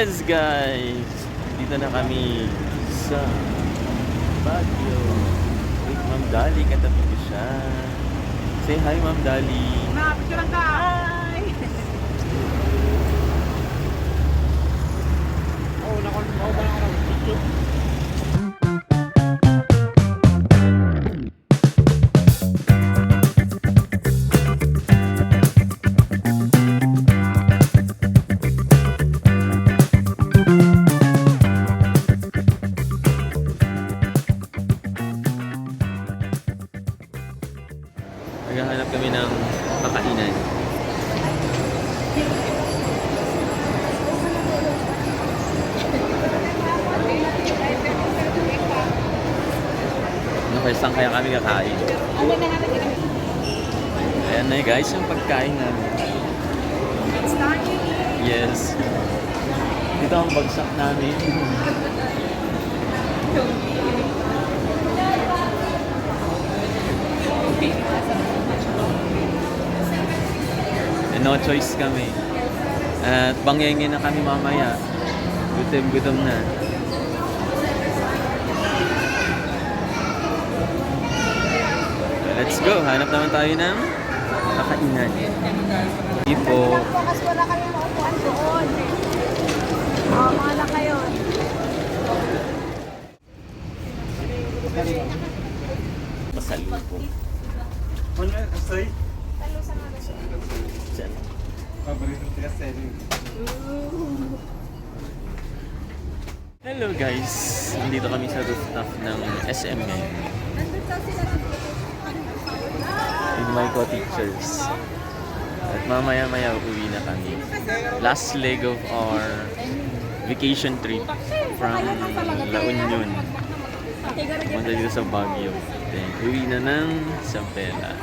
guys! Dito na kami sa Baguio. Wait, Ma'am Dali, katabi ko siya. Say hi, Ma'am Dali. Na, picture lang ka. Naghahanap kami ng makainan. Ano kaya saan kaya kami kakain? Ayan na guys, yung pagkain namin. Yes. Dito ang bagsak namin. no choice kami. At bangyengin na kami mamaya. Gutom-gutom na. Let's go. Hanap naman tayo ng kakainan. Hindi po. Kasi wala maupuan doon. Oo, lang kayo. Pasalubong. Ano, asoy? Inyo. Hello guys! Nandito kami sa rooftop ng SM ngayon. With my co-teachers. At mamaya-maya uwi na kami. Last leg of our vacation trip from La Union. Pumunta dito sa Baguio. Then, uwi na ng Isabela.